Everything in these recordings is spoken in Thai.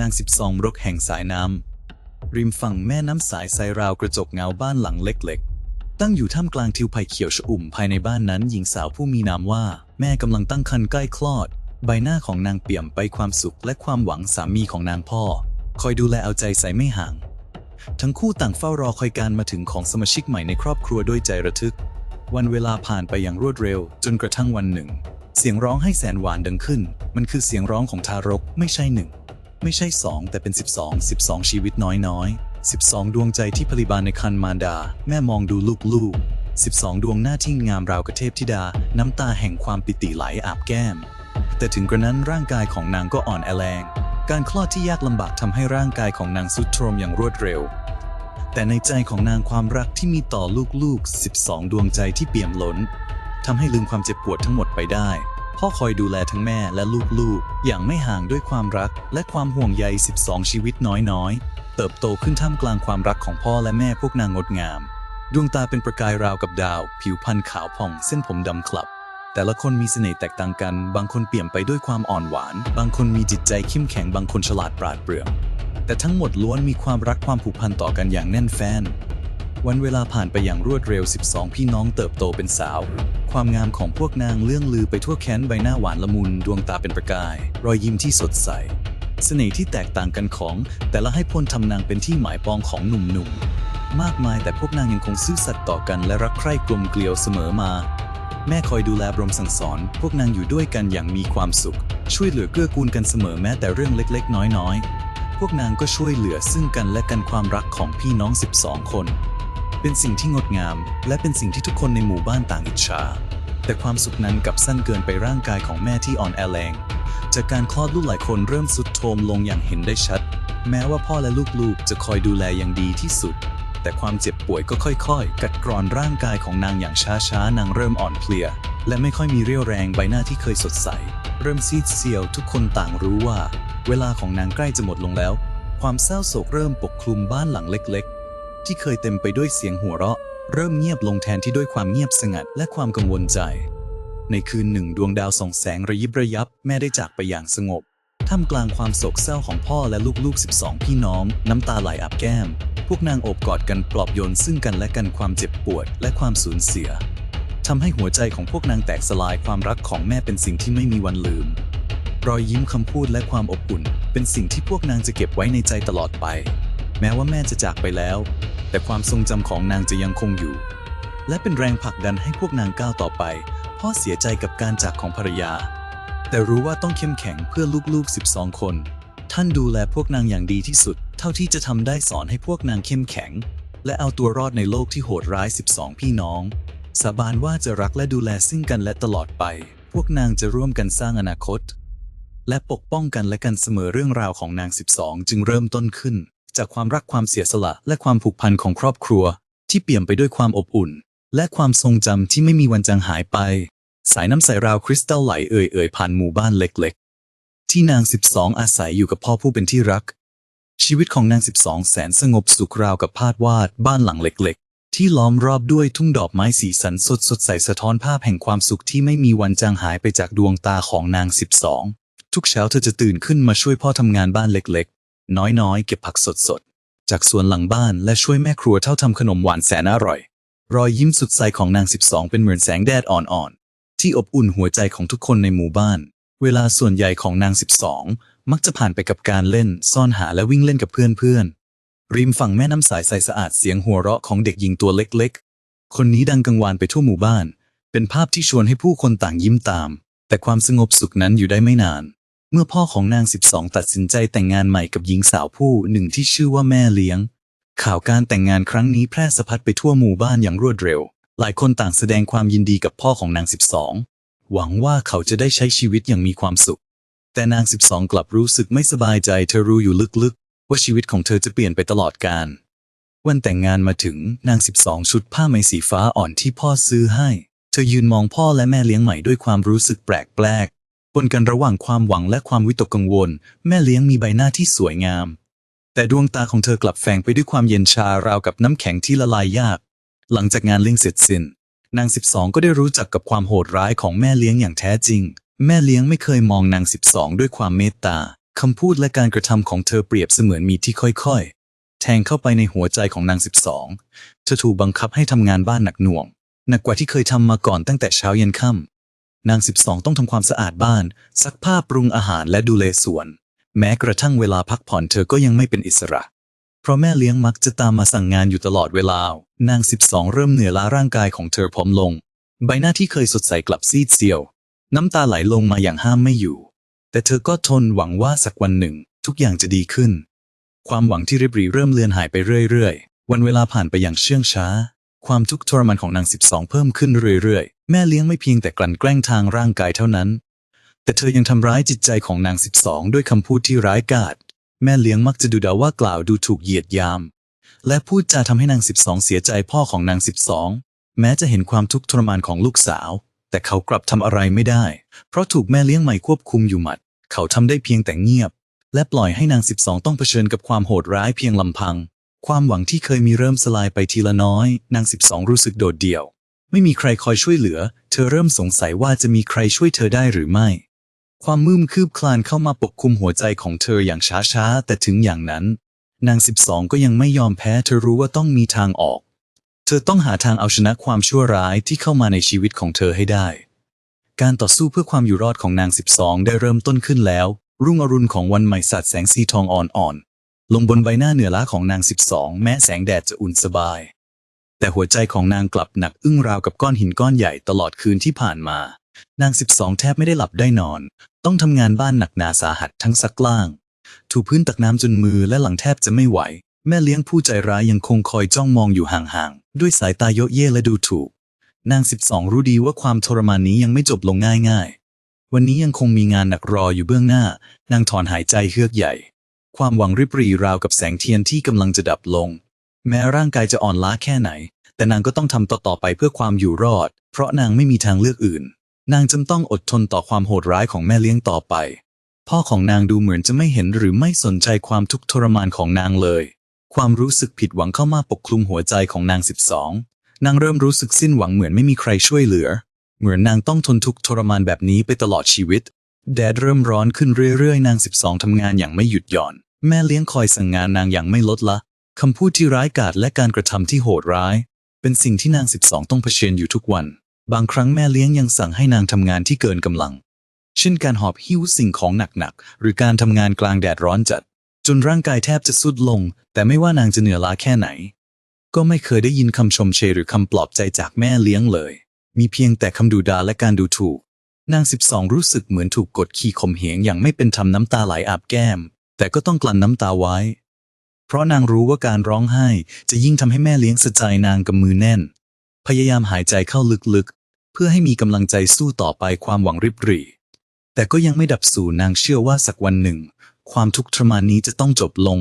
นางสิบสองรกแห่งสายน้ำ ริมฝั่งแม่น้ำสายไซราวกระจกเงาบ้านหลังเล็กๆ ตั้งอยู่ท่ามกลางทิวไผ่เขียวชอุ่มภายในบ้านนั้นหญิงสาวผู้มีนามว่า แม่กำลังตั้งครรภ์ใกล้คลอด ใบหน้าของนางเปี่ยมไปความสุขและความหวังสามีของนางพ่อ คอยดูแลเอาใจใส่ไม่ห่าง ทั้งคู่ต่างเฝ้ารอคอยการมาถึงของสมาชิกใหม่ในครอบครัวด้วยใจระทึก วันเวลาผ่านไปอย่างรวดเร็ว จนกระทั่งวันหนึ่ง เสียงร้องให้แสนหวานดังขึ้น มันคือเสียงร้องของทารกไม่ใช่หนึ่ง ไม่ใช่สองแต่เป็น 12 12 ชีวิตน้อยๆ 12 ดวงใจที่ผลิบานในคันมารดา แม่มองดูลูกๆ 12 ดวงหน้าที่งามราวกระเทพธิดา น้ำตาแห่งความปิติไหลอาบแก้ม แต่ถึงกระนั้นร่างกายของนางก็อ่อนแอแรง การคลอดที่ยากลำบากทำให้ร่างกายของนางสุดโทรมอย่างรวดเร็ว แต่ในใจของนางความรักที่มีต่อลูกๆ 12 ดวงใจที่เปี่ยมล้นทำให้ลืมความเจ็บปวดทั้งหมดไปได้ พ่อคอยดูแลทั้งแม่และลูกๆ อย่างไม่ห่างด้วยความรักและความห่วงใย 12 ชีวิตน้อยๆ เติบโตขึ้นท่ามกลางความรักของพ่อและแม่พวกนางงดงาม ดวงตาเป็นประกายราวกับดาว ผิวพรรณขาวผ่องเส้นผมดำคลับ แต่ละคนมีเสน่ห์แตกต่างกัน บางคนเปี่ยมไปด้วยความอ่อนหวาน บางคนมีจิตใจเข้มแข็งบางคนฉลาดปราดเปรื่องแต่ทั้งหมดล้วนมีความรักความผูกพันต่อกันอย่างแน่นแฟ้น วันเวลาผ่านไปอย่างรวดเร็ว 12 พี่น้องเติบโตเป็นสาว ความงามของพวกนางเลื่องลือไปทั่วแค้นใบหน้าหวานละมุนดวงตาเป็นประกาย รอยยิ้มที่สดใส เสน่ห์ที่แตกต่างกันของ แต่ละให้พลทำนางเป็นที่หมายปองของหนุ่มๆ มากมายแต่พวกนางยังคงซื่อสัตย์ต่อกันและรักใคร่กลมเกลียวเสมอมา แม่คอยดูแลบรมสั่งสอน พวกนางอยู่ด้วยกันอย่างมีความสุข ช่วยเหลือเกื้อกูลกันเสมอแม้แต่เรื่องเล็ก ๆ น้อยๆพวกนางก็ช่วยเหลือซึ่งกันและกันความรักของพี่น้อง 12 คน เป็นสิ่งที่งดงาม และเป็นสิ่งที่ทุกคนในหมู่บ้านต่างอิจฉา แต่ความสุขนั้นกลับสั้นเกินไปร่างกายของแม่ที่อ่อนแอแรง จากการคลอดลูกหลายคนเริ่มสุดโทรมลงอย่างเห็นได้ชัด แม้ว่าพ่อและลูกๆ จะคอยดูแลอย่างดีที่สุด แต่ความเจ็บป่วยก็ค่อยๆ กัดกร่อนร่างกายของนางอย่างช้าๆ นางเริ่มอ่อนเพลีย และไม่ค่อยมีเรี่ยวแรงใบหน้าที่เคยสดใส เริ่มซีดเซียวทุกคนต่างรู้ว่า เวลาของนางใกล้จะหมดลงแล้ว ความเศร้าโศกเริ่มปกคลุมบ้านหลังเล็กๆ ที่เคยเต็มไปด้วยเสียงหัวเราะ เริ่มเงียบลงแทนที่ด้วยความเงียบสงัดและความกังวลใจ ในคืนหนึ่งดวงดาวส่องแสงระยิบระยับ แม่ได้จากไปอย่างสงบท่ามกลางความโศกเศร้าของพ่อและลูกๆ 12 พี่น้อง น้ำตาไหลอาบแก้ม พวกนางโอบกอดกันปลอบโยนซึ่งกันและกันความเจ็บปวดและความสูญเสียทำให้หัวใจของพวกนางแตกสลายความรักของแม่เป็นสิ่งที่ไม่มีวันลืม รอยยิ้มคำพูดและความอบอุ่น เป็นสิ่งที่พวกนางจะเก็บไว้ในใจตลอดไป แม้ว่าแม่จะจากไปแล้ว แต่ความทรงจำของนางจะยังคงอยู่ และเป็นแรงผลักดันให้พวกนางก้าวต่อไป พ่อเสียใจกับการจากของภรรยา แต่รู้ว่าต้องเข้มแข็งเพื่อลูกๆ 12 คน ท่านดูแลพวกนางอย่างดีที่สุด เท่าที่จะทำได้สอนให้พวกนางเข้มแข็ง และเอาตัวรอดในโลกที่โหดร้าย 12 พี่น้อง สาบานว่าจะรักและดูแลซึ่งกันและตลอดไป พวกนางจะร่วมกันสร้างอนาคตและปกป้องกันและกันเสมอเรื่องราวของนาง 12 จึงเริ่มต้นขึ้น จากความรักความเสียสละและความผูกพันของครอบครัว ที่เปี่ยมไปด้วยความอบอุ่น และความทรงจำที่ไม่มีวันจางหายไป สายน้ำใสราวคริสตัลไหลเอ่ยเอ่ยผ่านหมู่บ้านเล็กๆ ที่นาง 12 อาศัยอยู่กับพ่อผู้เป็นที่รัก ชีวิตของนาง 12 แสนสงบสุขราวกับภาพวาดบ้านหลังเล็ก ๆ ที่ล้อมรอบด้วยทุ่งดอกไม้สีสันสดสดใสสะท้อนภาพแห่งความสุขที่ไม่มีวันจางหายไปจากดวงตาของนาง 12 ทุกเช้าเธอจะตื่นขึ้นมาช่วยพ่อทำงานบ้านเล็กๆ น้อยๆ เก็บผักสดๆ จากสวนหลังบ้านและช่วยแม่ครัวเท่าทำขนมหวานแสนอร่อย รอยยิ้มสุดใสของนาง 12 เป็นเหมือนแสงแดดอ่อนๆ ที่อบอุ่นหัวใจของทุกคนในหมู่บ้าน เวลาส่วนใหญ่ของนาง 12 มักจะผ่านไปกับการเล่น ซ่อนหาและวิ่งเล่นกับเพื่อนๆ ริมฝั่งแม่น้ำสายใสสะอาดเสียงหัวเราะของเด็กหญิงตัวเล็กๆ คนนี้ดังกังวานไปทั่วหมู่บ้าน เป็นภาพที่ชวนให้ผู้คนต่างยิ้มตาม แต่ความสงบสุขนั้นอยู่ได้ไม่นาน เมื่อพ่อของนาง 12 ตัดสินใจแต่งงานใหม่กับหญิงสาวผู้หนึ่งที่ชื่อว่าแม่เลี้ยง ข่าวการแต่งงานครั้งนี้แพร่สะพัดไปทั่วหมู่บ้านอย่างรวดเร็ว หลายคนต่างแสดงความยินดีกับพ่อของนาง 12 หวังว่าเขาจะได้ใช้ชีวิตอย่างมีความสุข แต่นาง 12 กลับรู้สึกไม่สบายใจ เธอรู้อยู่ลึกๆ ว่าชีวิตของเธอจะเปลี่ยนไปตลอดกาลวันแต่งงานมาถึงนาง 12 ชุดผ้าไหมสีฟ้าอ่อนที่พ่อซื้อให้ เธอยืนมองพ่อและแม่เลี้ยงใหม่ด้วยความรู้สึกแปลกแปนกันระหว่างความหวังและความวิตกกังวล แม่เลี้ยงมีใบหน้าที่สวยงาม แต่ดวงตาของเธอกลับแฝงไปด้วยความเย็นชาราวกับน้ำแข็งที่ละลายยาก หลังจากงานเลี้ยงเสร็จสิ้น นาง 12 ก็ได้รู้จักกับความโหดร้ายของแม่เลี้ยงอย่างแท้จริง แม่เลี้ยงไม่เคยมองนาง 12 ด้วยความเมตตาคำพูดและการกระทำของเธอเปรียบเสมือนมีดที่ค่อยๆ แทงเข้าไปในหัวใจของนางสิบสองเธอถูกบังคับให้ทำงานบ้านหนักหน่วง หนักกว่าที่เคยทำมาก่อนตั้งแต่เช้าเย็นค่ำ นางสิบสองต้องทำความสะอาดบ้าน ซักผ้าปรุงอาหารและดูแลสวน แม้กระทั่งเวลาพักผ่อนเธอก็ยังไม่เป็นอิสระ เพราะแม่เลี้ยงมักจะตามมาสั่งงานอยู่ตลอดเวลา นางสิบสองเริ่มเหนื่อยล้าร่างกายของเธอผอมลง ใบหน้าที่เคยสดใสกลับซีดเซียว น้ำตาไหลลงมาอย่างห้ามไม่อยู่ แต่เธอก็ทนหวังว่าสักวันหนึ่ง ทุกอย่างจะดีขึ้น ความหวังที่ริบรีเริ่มเลือนหายไปเรื่อยๆ วันเวลาผ่านไปอย่างเชื่องช้า ความทุกข์ทรมานของนางสิบสองเพิ่มขึ้นเรื่อยๆ แม่เลี้ยงไม่เพียงแต่กลั่นแกล้งทางร่างกายเท่านั้น แต่เธอยังทำร้ายจิตใจของนางสิบสองด้วยคำพูดที่ร้ายกาจ แม่เลี้ยงมักจะดูด่าว่ากล่าวดูถูกเหยียดยาม และพูดจาทำให้นางสิบสองเสียใจพ่อของนางสิบสองแม้จะเห็นความทุกข์ทรมานของลูกสาว แต่เขากลับทำอะไรไม่ได้ เพราะถูกแม่เลี้ยงใหม่ควบคุมอยู่หมัด เขาทำได้เพียงแต่เงียบ และปล่อยให้นางสิบสองต้องเผชิญกับความโหดร้ายเพียงลำพัง ความหวังที่เคยมีเริ่มสลายไปทีละน้อย นางสิบสองรู้สึกโดดเดี่ยว ไม่มีใครคอยช่วยเหลือ เธอเริ่มสงสัยว่าจะมีใครช่วยเธอได้หรือไม่ ความมืมคืบคลานเข้ามาปกคลุมหัวใจของเธออย่างช้าๆ แต่ถึงอย่างนั้น นางสิบสองก็ยังไม่ยอมแพ้ เธอรู้ว่าต้องมีทางออก เธอต้องหาทางเอาชนะความชั่วร้ายที่เข้ามาในชีวิตของเธอให้ได้ การต่อสู้เพื่อความอยู่รอดของนางสิบสองได้เริ่มต้นขึ้นแล้ว รุ่งอรุณของวันใหม่สาดแสงสีทองอ่อนๆลงบนใบหน้าเหนือล้าของนางสิบสองแม้แสงแดดจะอุ่นสบาย แต่หัวใจของนางกลับหนักอึ้งราวกับก้อนหินก้อนใหญ่ตลอดคืนที่ผ่านมา นางสิบสองแทบไม่ได้หลับได้นอน ต้องทำงานบ้านหนักหนาสาหัสทั้งซักล้าง ถูพื้นตักน้ำจนมือและหลังแทบจะไม่ไหว แม่เลี้ยงผู้ใจร้ายยังคงคอยจ้องมองอยู่ห่างๆ ด้วยสายตาเยาะเย้และดูถูก นางสิบสองรู้ดีว่าความทรมานนี้ยังไม่จบลงง่ายๆ วันนี้ยังคงมีงานหนักรออยู่เบื้องหน้า นางถอนหายใจเฮือกใหญ่ ความหวังริบรีราวกับแสงเทียนที่กำลังจะดับลงแม้ร่างกายจะอ่อนล้าแค่ไหน แต่นางก็ต้องทำต่อๆไปเพื่อความอยู่รอด เพราะนางไม่มีทางเลือกอื่น นางจำต้องอดทนต่อความโหดร้ายของแม่เลี้ยงต่อไป พ่อของนางดูเหมือนจะไม่เห็นหรือไม่สนใจความทุกข์ทรมานของนางเลย ความรู้สึกผิดหวังเข้ามาปกคลุมหัวใจของนางสิบสองนางเริ่มรู้สึกสิ้นหวังเหมือนไม่มีใครช่วยเหลือ เหมือนนางต้องทนทุกข์ทรมานแบบนี้ไปตลอดชีวิต แดดเริ่มร้อนขึ้นเรื่อยๆ นางสิบสองทำงานอย่างไม่หยุดหย่อน แม่เลี้ยงคอยสั่งงานนางอย่างไม่ลดละคำพูดที่ร้ายกาจและการกระทำที่โหดร้าย เป็นสิ่งที่นางสิบสองต้องเผชิญอยู่ทุกวัน บางครั้งแม่เลี้ยงยังสั่งให้นางทำงานที่เกินกำลัง เช่นการหอบหิ้วสิ่งของหนักๆ หรือการทำงานกลางแดดร้อนจัด จนร่างกายแทบจะสุดลง แต่ไม่ว่านางจะเหนื่อยล้าแค่ไหน ก็ไม่เคยได้ยินคำชมเชยหรือคำปลอบใจจากแม่เลี้ยงเลย มีเพียงแต่คำดูดาและการดูถูก นางสิบสองรู้สึกเหมือนถูกกดขี่ข่มเหงอย่างไม่เป็นธรรมน้ำตาไหลอาบแก้ม แต่ก็ต้องกลั้นน้ำตาไว้ เพราะนางรู้ว่าการร้องไห้จะยิ่งทำให้แม่เลี้ยงสะใจนางกับมือแน่น พยายามหายใจเข้าลึกๆ เพื่อให้มีกำลังใจสู้ต่อไปความหวังริบหรี่ แต่ก็ยังไม่ดับสู่นางเชื่อว่าสักวันหนึ่ง ความทุกข์ทรมานนี้จะต้องจบลง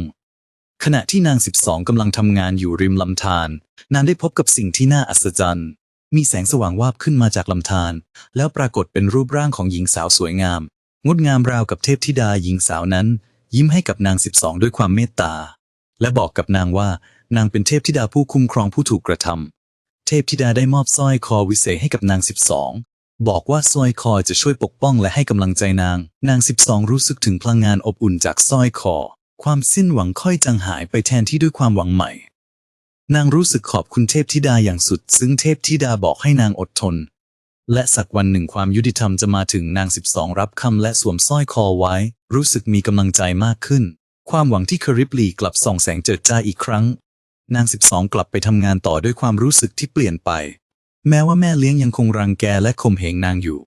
ขณะที่นางสิบสองกำลังทำงานอยู่ริมลำธารนางได้พบกับสิ่งที่น่าอัศจรรย์ มีแสงสว่างวาบขึ้นมาจากลำธารแล้วปรากฏเป็นรูปร่างของหญิงสาวสวยงาม งดงามราวกับเทพธิดาหญิงสาวนั้น ยิ้มให้กับนางสิบสองด้วยความเมตตา และบอกกับนางว่านางเป็นเทพธิดาผู้คุ้มครองผู้ถูกกระทำเทพธิดาได้มอบสร้อยคอวิเศษให้กับนางสิบสองบอกว่าสร้อยคอจะช่วยปกป้องและให้กำลังใจนาง นางสิบสองรู้สึกถึงพลังงานอบอุ่นจากสร้อยคอ ความสิ้นหวังค่อยจางหายไปแทนที่ด้วยความหวังใหม่ นางรู้สึกขอบคุณเทพธิดาอย่างสุด ซึ่งเทพธิดาบอกให้นางอดทน และสักวันหนึ่งความยุติธรรมจะมาถึงนางสิบสองรับคำและสวมสร้อยคอไว้ รู้สึกมีกำลังใจมากขึ้น ความหวังที่คริบหรี่กลับส่องแสงเจิดจ้าอีกครั้ง นางสิบสองกลับไปทำงานต่อด้วยความรู้สึกที่เปลี่ยนไป แม้ว่าแม่เลี้ยงยังคงรังแกและข่มเหงนางอยู่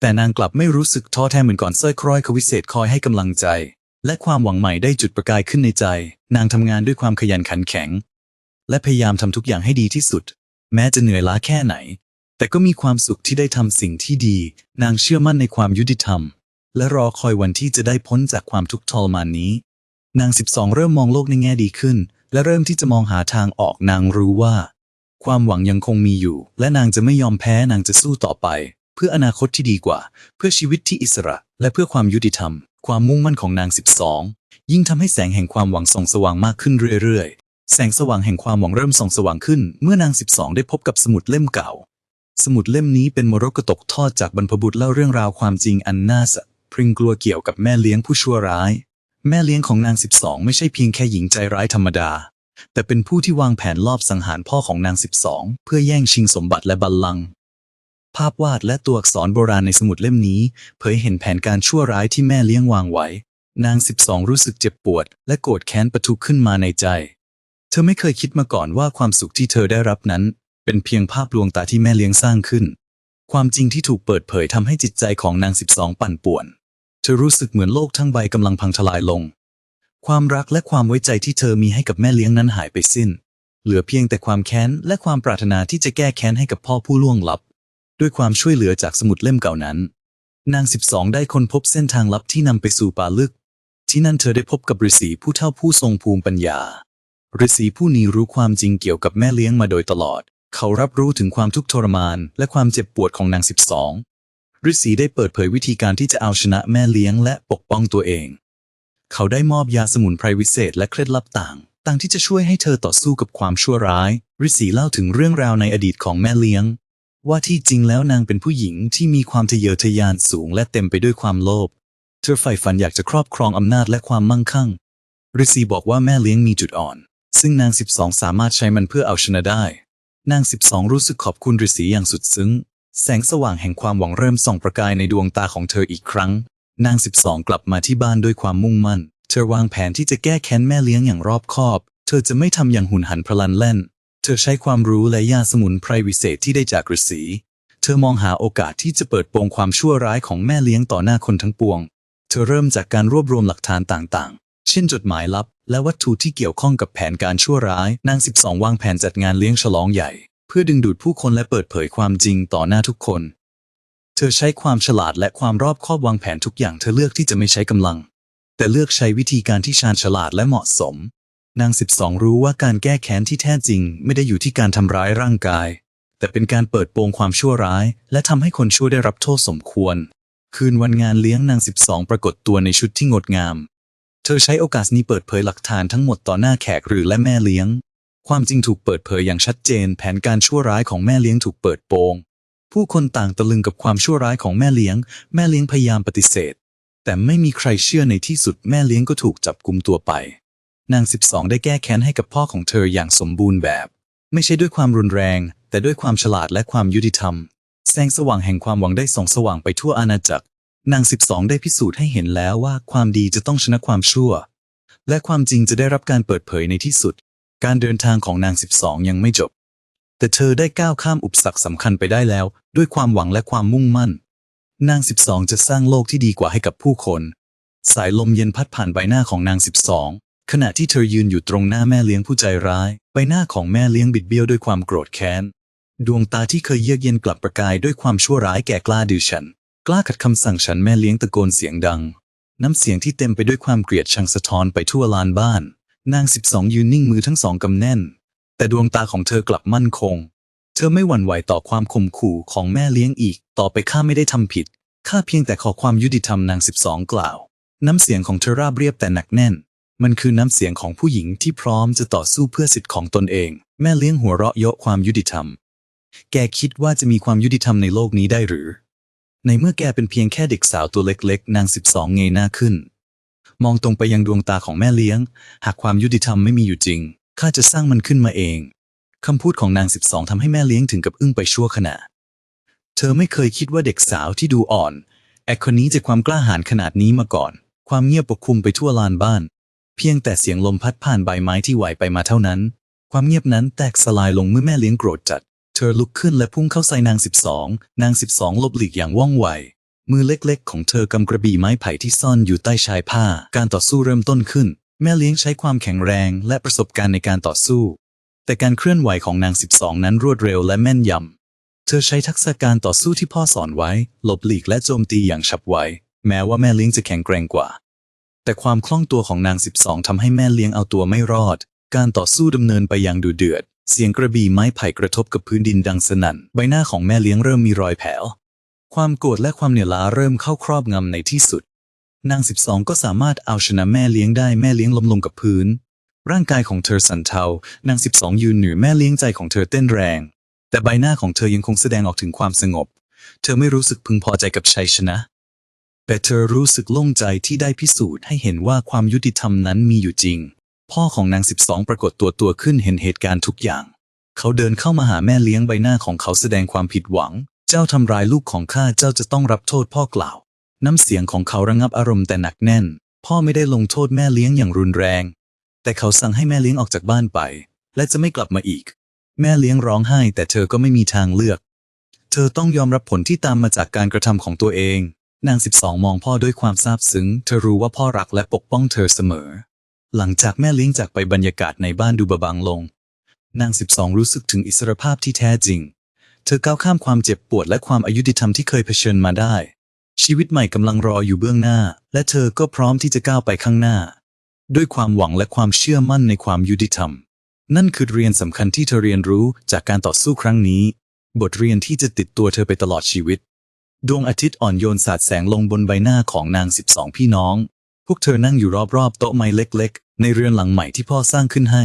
แต่นางกลับไม่รู้สึกท้อแท้เหมือนก่อนสร้อยคล้อยควิเศษคอยให้กำลังใจ และความหวังใหม่ได้จุดประกายขึ้นในใจ นางทำงานด้วยความขยันขันแข็ง และพยายามทำทุกอย่างให้ดีที่สุด แม้จะเหนื่อยล้าแค่ไหน แต่ก็มีความสุขที่ได้ทำสิ่งที่ดี นางเชื่อมั่นในความยุติธรรม และรอคอยวันที่จะได้พ้นจากความทุกข์ทรมานนี้ นางสิบสองเริ่มมองโลกในแง่ดีขึ้น และเริ่มที่จะมองหาทางออกนางรู้ว่า ความหวังยังคงมีอยู่ และนางจะไม่ยอมแพ้นางจะสู้ต่อไป เพื่ออนาคตที่ดีกว่า เพื่อชีวิตที่อิสระ และเพื่อความยุติธรรม ความมุ่งมั่นของนางสิบสองยิ่งทำให้แสงแห่งความหวังส่องสว่างมากขึ้นเรื่อยๆ แสงสว่างแห่งความหวังเริ่มส่องสว่างขึ้น เมื่อนางสิบสองได้พบกับสมุดเล่มเก่า สมุดเล่มนี้เป็นมรกตกทอดจากบรรพบุรุษเล่าเรื่องราวความจริงอันน่าสะพพริงกลัวเกี่ยวกับแม่เลี้ยงผู้ชั่วร้าย แม่เลี้ยงของนางสิบสองไม่ใช่เพียงแค่หญิงใจร้ายธรรมดา แต่เป็นผู้ที่วางแผนลอบสังหารพ่อของนางสิบสองเพื่อแย่งชิงสมบัติและบัลลังก์ภาพวาดและตัวอักษรโบราณในสมุดเล่มนี้ เผยเห็นแผนการชั่วร้ายที่แม่เลี้ยงวางไว้ นางสิบสองรู้สึกเจ็บปวด และโกรธแค้นปะทุขึ้นมาในใจ เธอไม่เคยคิดมาก่อนว่าความสุขที่เธอได้รับนั้น เป็นเพียงภาพลวงตาที่แม่เลี้ยงสร้างขึ้น ความจริงที่ถูกเปิดเผยทำให้จิตใจของนางสิบสองปั่นป่วน เธอรู้สึกเหมือนโลกทั้งใบกำลังพังทลายลง ความรักและความไว้ใจที่เธอมีให้กับแม่เลี้ยงนั้นหายไปสิ้น เหลือเพียงแต่ความแค้นและความปรารถนาที่จะแก้แค้นให้กับพ่อผู้ล่วงลับ ด้วยความช่วยเหลือจากสมุดเล่มเก่านั้น นางสิบสองได้ค้นพบเส้นทางลับที่นำไปสู่ป่าลึก ที่นั่นเธอได้พบกับฤาษีผู้เฒ่าผู้ทรงภูมิปัญญาฤาษีผู้นี้รู้ความจริงเกี่ยวกับแม่เลี้ยงมาโดยตลอด เขารับรู้ถึงความทุกข์ทรมาน และความเจ็บปวดของนางสิบสอง ฤาษีได้เปิดเผยวิธีการที่จะเอาชนะแม่เลี้ยงและปกป้องตัวเอง เขาได้มอบยาสมุนไพรวิเศษและเคล็ดลับต่างต่างที่จะช่วยให้เธอต่อสู้กับความชั่วร้ายฤาษีเล่าถึงเรื่องราวในอดีตของแม่เลี้ยง ว่าที่จริงแล้วนางเป็นผู้หญิงที่มีความทะเยอทะยานสูงและเต็มไปด้วยความโลภ เธอใฝ่ฝันอยากจะครอบครองอำนาจและความมั่งคั่งฤาษีบอกว่าแม่เลี้ยงมีจุดอ่อน ซึ่งนาง 12 สามารถใช้มันเพื่อเอาชนะได้ นาง 12 รู้สึกขอบคุณฤาษีอย่างสุดซึ้ง แสงสว่างแห่งความหวังเริ่มส่องประกายในดวงตาของเธออีกครั้ง นาง 12 กลับมาที่บ้านด้วยความมุ่งมั่น เธอวางแผนที่จะแก้แค้นแม่เลี้ยงอย่างรอบคอบ เธอจะไม่ทำอย่างหุนหันพลันแล่น เธอใช้ความรู้และยาสมุนไพรวิเศษที่ได้จากฤาษีเธอมองหาโอกาสที่จะเปิดโปงความชั่วร้ายของแม่เลี้ยงต่อหน้าคนทั้งปวง เธอเริ่มจากการรวบรวมหลักฐานต่างๆ เช่นจดหมายลับ และวัตถุที่เกี่ยวข้องกับแผนการชั่วร้าย นาง 12 วางแผนจัดงานเลี้ยงฉลองใหญ่ พื่อดึงดูดผู้คนและเปิดเผยความจริงต่อหน้าทุกคน เธอใช้ความฉลาดและความรอบคอบวางแผนทุกอย่างเธอเลือกที่จะไม่ใช้กำลัง แต่เลือกใช้วิธีการที่ชาญฉลาดและเหมาะสม นาง 12 รู้ว่าการแก้แค้นที่แท้จริง ไม่ได้อยู่ที่การทำร้ายร่างกาย แต่เป็นการเปิดโปงความชั่วร้าย และทำให้คนชั่วได้รับโทษสมควร คืนวันงานเลี้ยงนาง 12 ปรากฏตัวในชุดที่งดงาม เธอใช้โอกาสนี้เปิดเผยหลักฐานทั้งหมดต่อหน้าแขกหรือและแม่เลี้ยง ความจริงถูกเปิดเผยอย่างชัดเจน แผนการชั่วร้ายของแม่เลี้ยงถูกเปิดโปง ผู้คนต่างตะลึงกับความชั่วร้ายของแม่เลี้ยง แม่เลี้ยงพยายามปฏิเสธ แต่ไม่มีใครเชื่อในที่สุดแม่เลี้ยงก็ถูกจับกุมตัวไป นาง 12 ได้แก้แค้นให้กับพ่อของเธออย่างสมบูรณ์แบบ ไม่ใช่ด้วยความรุนแรง แต่ด้วยความฉลาดและความยุติธรรม แสงสว่างแห่งความหวังได้ส่องสว่างไปทั่วอาณาจักร นาง 12 ได้พิสูจน์ให้เห็นแล้วว่าความดีจะต้องชนะความชั่ว และความจริงจะได้รับการเปิดเผยในที่สุด การเดินทางของนาง 12 ยังไม่จบ แต่เธอได้ก้าวข้ามอุปสรรคสำคัญไปได้แล้ว ด้วยความหวังและความมุ่งมั่น นาง 12 จะสร้างโลกที่ดีกว่าให้กับผู้คน สายลมเย็นพัดผ่านใบหน้าของนาง 12 ขณะที่เธอยืนอยู่ตรงหน้าแม่เลี้ยงผู้ใจร้าย ใบหน้าของแม่เลี้ยงบิดเบี้ยวด้วยความโกรธแค้น ดวงตาที่เคยเยือกเย็นกลับประกายด้วยความชั่วร้ายแก่กล้าดือฉัน กล้าขัดคำสั่งฉันแม่เลี้ยงตะโกนเสียงดัง น้ำเสียงที่เต็มไปด้วยความเกลียดชังสะท้อนไปทั่วลานบ้าน นาง12ยืนนิ่งมือทั้งสองกำแน่น แต่ดวงตาของเธอกลับมั่นคง เธอไม่หวั่นไหวต่อความข่มขู่ของแม่เลี้ยงอีก ต่อไปข้าไม่ได้ทำผิด ข้าเพียงแต่ขอความยุติธรรมนาง12กล่าว น้ำเสียงของเธอราบเรียบแต่หนักแน่น มันคือน้ำเสียงของผู้หญิงที่พร้อมจะต่อสู้เพื่อสิทธิ์ของตนเอง แม่เลี้ยงหัวเราะเยาะความยุติธรรม แกคิดว่าจะมีความยุติธรรมในโลกนี้ได้หรือ ในเมื่อแกเป็นเพียงแค่เด็กสาวตัวเล็ก ๆ นาง12เงยหน้าขึ้น มองตรงไปยังดวงตาของแม่เลี้ยง หากความยุติธรรมไม่มีอยู่จริง ข้าจะสร้างมันขึ้นมาเอง คำพูดของนาง12ทำให้แม่เลี้ยงถึงกับอึ้งไปชั่วขณะ เธอไม่เคยคิดว่าเด็กสาวที่ดูอ่อน แอคคนนี้จะความกล้าหาญขนาดนี้มาก่อน ความเงียบปกคลุมไปทั่วลานบ้าน เพียงแต่เสียงลมพัดผ่านใบไม้ที่ไหวไปมาเท่านั้น ความเงียบนั้นแตกสลายลงเมื่อแม่เลี้ยงโกรธจัด เธอลุกขึ้นและพุ่งเข้าใส่นาง12นาง12หลบหลีกอย่างว่องไว มือเล็กๆ ของเธอกำกระบี่ไม้ไผ่ที่ซ่อนอยู่ใต้ชายผ้า การต่อสู้เริ่มต้นขึ้น แม่เลี้ยงใช้ความแข็งแรงและประสบการณ์ในการต่อสู้ แต่การเคลื่อนไหวของนาง 12 นั้นรวดเร็วและแม่นยำ เธอใช้ทักษะการต่อสู้ที่พ่อสอนไว้ หลบหลีกและโจมตีอย่างฉับไว แม้ว่าแม่เลี้ยงจะแข็งแกร่งกว่า แต่ความคล่องตัวของนาง 12ทำให้แม่เลี้ยงเอาตัวไม่รอด การต่อสู้ดำเนินไปอย่างดุเดือด เสียงกระบี่ไม้ไผ่กระทบกับพื้นดินดังสนั่น ใบหน้าของแม่เลี้ยงเริ่มมีรอยแผล ความโกรธและความเหนื่อยล้าเริ่มเข้าครอบงำในที่สุด นาง 12 ก็สามารถเอาชนะแม่เลี้ยงได้แม่เลี้ยงล้มลงกับพื้น ร่างกายของเธอสั่นเทานาง 12 ยืนเหนือแม่เลี้ยงใจของเธอเต้นแรง แต่ใบหน้าของเธอยังคงแสดงออกถึงความสงบ เธอไม่รู้สึกพึงพอใจกับชัยชนะแต่เธอรู้สึกโล่งใจที่ได้พิสูจน์ให้เห็นว่าความยุติธรรมนั้นมีอยู่จริง พ่อของนางสิบสองปรากฏตัวตัวขึ้นเห็นเหตุการณ์ทุกอย่าง เขาเดินเข้ามาหาแม่เลี้ยงใบหน้าของเขาแสดงความผิดหวัง จ้าทำร้ายลูกของข้าเจ้าจะต้องรับโทษพ่อกล่าว น้ำเสียงของเขาระงับอารมณ์แต่หนักแน่น พ่อไม่ได้ลงโทษแม่เลี้ยงอย่างรุนแรง แต่เขาสั่งให้แม่เลี้ยงออกจากบ้านไป และจะไม่กลับมาอีก แม่เลี้ยงร้องไห้แต่เธอก็ไม่มีทางเลือก เธอต้องยอมรับผลที่ตามมาจากการกระทำของตัวเอง นางสิบสองมองพ่อด้วยความซาบซึ้ง เธอรู้ว่าพ่อรักและปกป้องเธอเสมอ หลังจากแม่เลี้ยงจากไปบรรยากาศในบ้านดูเบาบางลง นางสิบสองรู้สึกถึงอิสรภาพที่แท้จริง เธอก้าวข้ามความเจ็บปวดและความอายุติธรรมที่เคยเผชิญมาได้ ชีวิตใหม่กำลังรออยู่เบื้องหน้า และเธอก็พร้อมที่จะก้าวไปข้างหน้า ด้วยความหวังและความเชื่อมั่นในความยุติธรรม นั่นคือเรียนสำคัญที่เธอเรียนรู้จากการต่อสู้ครั้งนี้ บทเรียนที่จะติดตัวเธอไปตลอดชีวิต ดวงอาทิตย์อ่อนโยนสาดแสงลงบนใบหน้าของนางสิบสองพี่น้อง พวกเธอนั่งอยู่รอบๆโต๊ะไม้เล็ก ๆ ในเรือนหลังใหม่ที่พ่อสร้างขึ้นให้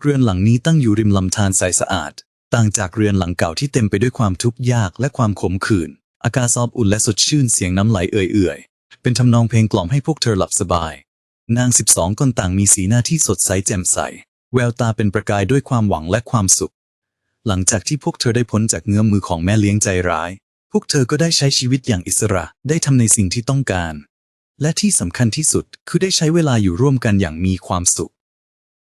เรือนหลังนี้ตั้งอยู่ริมลำธารใสสะอาด ต่างจากเรือนหลังเก่าที่เต็มไปด้วยความทุกข์ยากและความขมขื่น อากาศซอบอุ่นและสดชื่นเสียงน้ำไหลเอื่อยๆ เป็นทำนองเพลงกล่อมให้พวกเธอหลับสบาย นางสิบองคนต่างมีสีหน้าที่สดใสแจ่มใส แววตาเป็นประกายด้วยความหวังและความสุข หลังจากที่พวกเธอได้พ้นจากเงื้อมมือของแม่เลี้ยงใจร้าย พวกเธอก็ได้ใช้ชีวิตอย่างอิสระ ได้ทำในสิ่งที่ต้องการ และที่สำคัญที่สุดคือได้ใช้เวลาอยู่ร่วมกันอย่างมีความสุข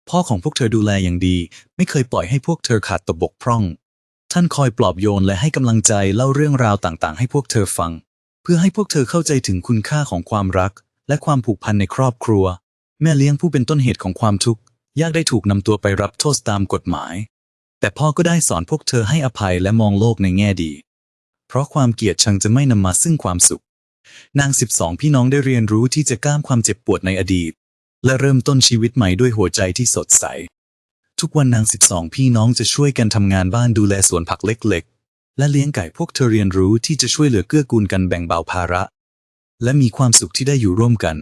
พ่อของพวกเธอดูแลอย่างดี ไม่เคยปล่อยให้พวกเธอขาดตกบกพร่อง ท่านคอยปลอบโยนและให้กำลังใจเล่าเรื่องราวต่างๆ ให้พวกเธอฟัง เพื่อให้พวกเธอเข้าใจถึงคุณค่าของความรัก และความผูกพันในครอบครัว แม่เลี้ยงผู้เป็นต้นเหตุของความทุกข์ยากได้ถูกนำตัวไปรับโทษตามกฎหมาย แต่พ่อก็ได้สอนพวกเธอให้อภัยและมองโลกในแง่ดี เพราะความเกลียดชังจะไม่นำมาซึ่งความสุข นางสิบสองพี่น้องได้เรียนรู้ที่จะก้ามความเจ็บปวดในอดีต และเริ่มต้นชีวิตใหม่ด้วยหัวใจที่สดใส ทุกวันนางสิบสองพี่น้องจะช่วยกันทำงานบ้านดูแลสวนผักเล็กๆ และเลี้ยงไก่พวกเธอเรียนรู้ที่จะช่วยเหลือเกื้อกูลกันแบ่งเบาภาระ และมีความสุขที่ได้อยู่ร่วมกัน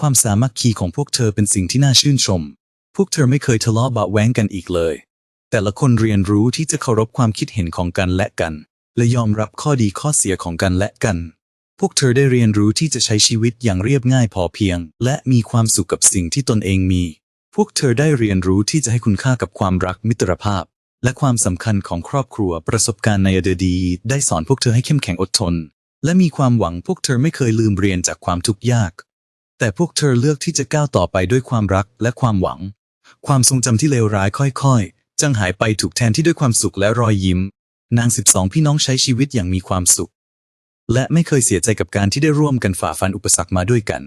ความสามัคคีของพวกเธอเป็นสิ่งที่น่าชื่นชม พวกเธอไม่เคยทะเลาะเบาแว้งกันอีกเลย แต่ละคนเรียนรู้ที่จะเคารพความคิดเห็นของกันและกัน และยอมรับข้อดีข้อเสียของกันและกัน พวกเธอได้เรียนรู้ที่จะใช้ชีวิตอย่างเรียบง่ายพอเพียง และมีความสุขกับสิ่งที่ตนเองมี พวกเธอได้เรียนรู้ที่จะให้คุณค่ากับความรักมิตรภาพ และความสำคัญของครอบครัวประสบการณ์ในอดีตดี ได้สอนพวกเธอให้เข้มแข็งอดทน และมีความหวังพวกเธอไม่เคยลืมเรียนจากความทุกข์ยาก แต่พวกเธอเลือกที่จะก้าวต่อไปด้วยความรักและความหวัง ความทรงจำที่เลวร้ายค่อยๆจังหายไปถูกแทนที่ด้วยความสุขและรอยยิ้ม นางสิบสองพี่น้องใช้ชีวิตอย่างมีความสุข และไม่เคยเสียใจกับการที่ได้ร่วมกันฝ่าฟันอุปสรรคมาด้วยกัน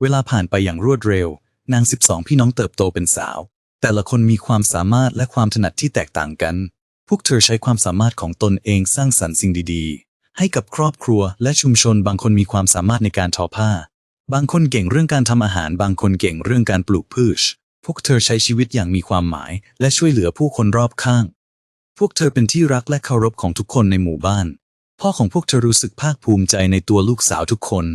เวลาผ่านไปอย่างรวดเร็ว นางสิบสองพี่น้องเติบโตเป็นสาว แต่ละคนมีความสามารถและความถนัดที่แตกต่างกัน พวกเธอใช้ความสามารถของตนเองสร้างสรรค์สิ่งดีๆ ให้กับครอบครัวและชุมชนบางคนมีความสามารถในการทอผ้า บางคนเก่งเรื่องการทำอาหาร บางคนเก่งเรื่องการปลูกพืช พวกเธอใช้ชีวิตอย่างมีความหมาย และช่วยเหลือผู้คนรอบข้าง พวกเธอเป็นที่รักและเคารพของทุกคนในหมู่บ้าน พ่อของพวกเธอรู้สึกภาคภูมิใจในตัวลูกสาวทุกคน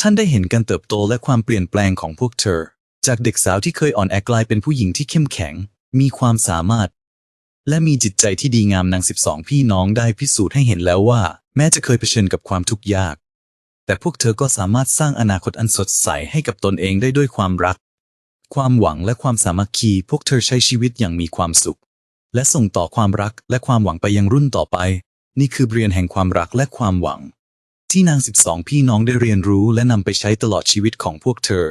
ท่านได้เห็นการเติบโตและความเปลี่ยนแปลงของพวกเธอ จากเด็กสาวที่เคยอ่อนแอกลายเป็นผู้หญิงที่เข้มแข็ง มีความสามารถ และมีจิตใจที่ดีงามนางสิบสองพี่น้องได้พิสูจน์ให้เห็นแล้วว่า แม้จะเคยเผชิญกับความทุกข์ยาก แต่พวกเธอก็สามารถสร้างอนาคตอันสดใสให้กับตนเองได้ด้วยความรัก ความหวังและความสามัคคี พวกเธอใช้ชีวิตอย่างมีความสุข และส่งต่อความรักและความหวังไปยังรุ่นต่อไป นี่คือเรียนแห่งความรักและความหวัง ที่นางสิบสองพี่น้องได้เรียนรู้และนำไปใช้ตลอดชีวิตของพวกเธอ